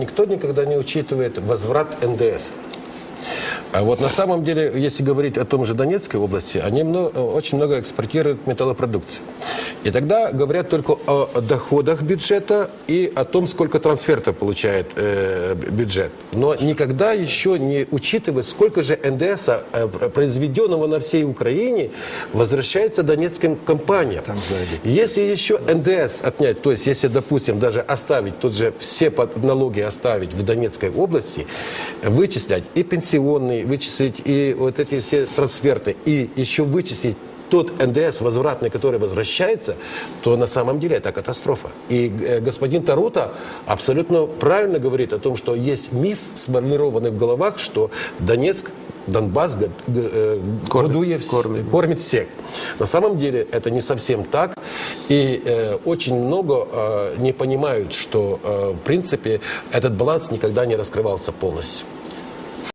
никто никогда не учитывает возврат НДС. А вот на самом деле, если говорить о том же Донецкой области, они много, очень много экспортируют металлопродукции. И тогда говорят только о доходах бюджета и о том, сколько трансфертов получает э, бюджет. Но никогда еще не учитывают, сколько же НДС, э, произведенного на всей Украине, возвращается донецким компаниям. Там сзади. Если еще НДС отнять, то есть если, допустим, даже оставить, тут же все под- налоги оставить в Донецкой области, вычислять и пенсионные, вычислить и вот эти все трансферты, и еще вычислить тот НДС возвратный, который возвращается, то на самом деле это катастрофа. И э, господин Тарута абсолютно правильно говорит о том, что есть миф, сформированный в головах, что Донецк Донбасс г- г- э, вс- кормит. всех. На самом деле это не совсем так. И э, очень много э, не понимают, что э, в принципе этот баланс никогда не раскрывался полностью.